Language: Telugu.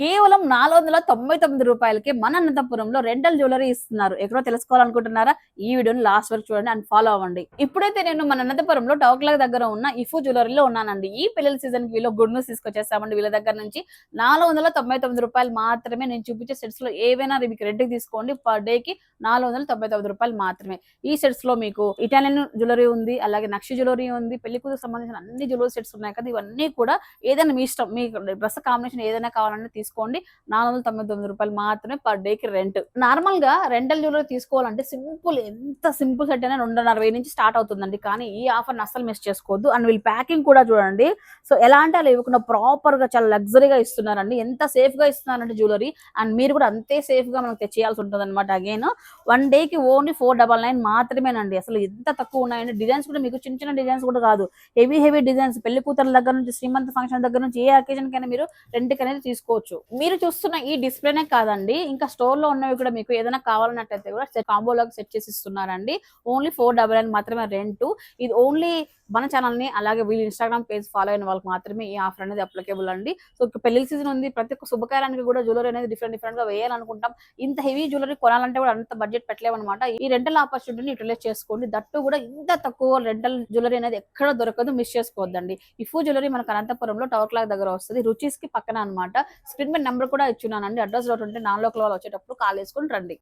కేవలం నాలుగు వందల తొంభై తొమ్మిది రూపాయలకి మన అనంతపురంలో రెంటల్ జ్యువెలరీ ఇస్తున్నారు. ఎక్కడో తెలుసుకోవాలనుకుంటున్నారా? ఈ వీడియోని లాస్ట్ వరకు చూడండి అండ్ ఫాలో అవ్వండి. ఇప్పుడైతే నేను మన అనంతపురంలో టౌక్లాగ్ దగ్గర ఉన్న ఇఫు జ్యువెలరీలో ఉన్నానండి. ఈ పిల్లల సీజన్ వీళ్ళు గుడ్ న్యూస్ తీసుకొచ్చేస్తామండి వీళ్ళ దగ్గర నుంచి. నాలుగు వందల తొంభై తొమ్మిది రూపాయలు మాత్రమే నేను చూపించే సెట్స్లో ఏవైనా మీకు రెంట్కి తీసుకోండి. పర్ డే కి నాలుగు వందల తొంభై తొమ్మిది రూపాయలు మాత్రమే. ఈ సెట్స్లో మీకు ఇటాలియన్ జ్యువెలరీ ఉంది అలాగే నక్షి జ్యువెలరీ ఉంది పెళ్ళి సంబంధించిన అన్ని జ్యువెలరీ సెట్స్ ఉన్నాయి కదా ఇవన్నీ కూడా ఏదైనా మీ ఇష్టం. మీ డ్రెస్ కాంబినేషన్ ఏదైనా కావాలన్నా తీసుకోండి. నాలుగు వందల తొంభై తొమ్మిది రూపాయలు మాత్రమే పర్ డే కి రెంట్. నార్మల్గా రెంటల్ జ్యువెలరీ తీసుకోవాలంటే సింపుల్ ఎంత సింపుల్ సెట్ అయినా రెండున్నర వెయ్యి నుంచి స్టార్ట్ అవుతుందండి. కానీ ఈ ఆఫర్ అస్సలు మిస్ చేసుకోవద్దు. అండ్ వీళ్ళు ప్యాకింగ్ కూడా చూడండి. సో ఎలా అంటే అలా ఇవ్వకుండా ప్రాపర్గా చాలా లగ్జరీగా ఇస్తున్నారండి. ఎంత సేఫ్గా ఇస్తున్నారంటే జ్యువెలరీ. అండ్ మీరు కూడా అంతే సేఫ్గా మనకు తెచ్చేయాల్సి ఉంటుంది అనమాట అగైన్ వన్ డే కి ఓన్లీ ఫోర్ డబల్ నైన్ మాత్రమేనండి. అసలు ఎంత తక్కువ ఉన్నాయండి. డిజైన్స్ కూడా మీకు చిన్న చిన్న డిజైన్స్ కూడా కాదు. Heavy heavy designs. పెళ్ళి కూతురు దగ్గర నుంచి శ్రీమంత ఫంక్షన్ దగ్గర నుంచి ఏ అకేషన్ కైనా మీరు రెంట్ అనేది తీసుకోవచ్చు. మీరు చూస్తున్న ఈ డిస్ప్లేనే కాదండి. ఇంకా స్టోర్లో ఉన్నవి కూడా మీకు ఏదైనా కావాలన్నట్టయితే కూడా కాంబోలోకి సెట్ చేసి ఇస్తున్నారండి. ఓన్లీ ఫోర్ డబల్ నైన్ మాత్రమే రెంట్. ఇది ఓన్లీ మన ఛానల్ని అలాగే వీళ్ళు ఇన్స్టాగ్రామ్ పేజ్ ఫాలో అయిన వాళ్ళకి మాత్రమే ఈ ఆఫర్ అనేది అప్లికేబుల్ అండి. సో పెళ్ళి సీజన్ ఉంది. ప్రతి ఒక్క శుభకార్యానికి కూడా జ్యువెలరీ అనేది డిఫరెంట్ డిఫరెంట్గా వేయాలనుకుంటాం. ఇంత హెవీ జ్యువెలరీ కొనాలంటే కూడా అంత బడ్జెట్ పెట్టలేమన్నమాట. ఈ రెంటల్ ఆపర్చునిటీని యూటిలైజ్ చేసుకోండి. దట్టు కూడా ఇంత తక్కువ రెంటల్ జ్యువెలరీ అనేది ఎక్కడ దొరకదు. మిస్ చేసుకోవద్దండి. ఇఫు జ్యువెలరీ మనకు అనంతపురంలో టవర్ క్లాక్ దగ్గర వస్తుంది. రుచిస్కి పక్కన అనమాట స్క్రీన్ మీద నెంబర్ కూడా ఇచ్చున్నానండి. అడ్రస్లో ఉంటే నాలుగు వాళ్ళు వచ్చేటప్పుడు కాల్ చేసుకుని రండి.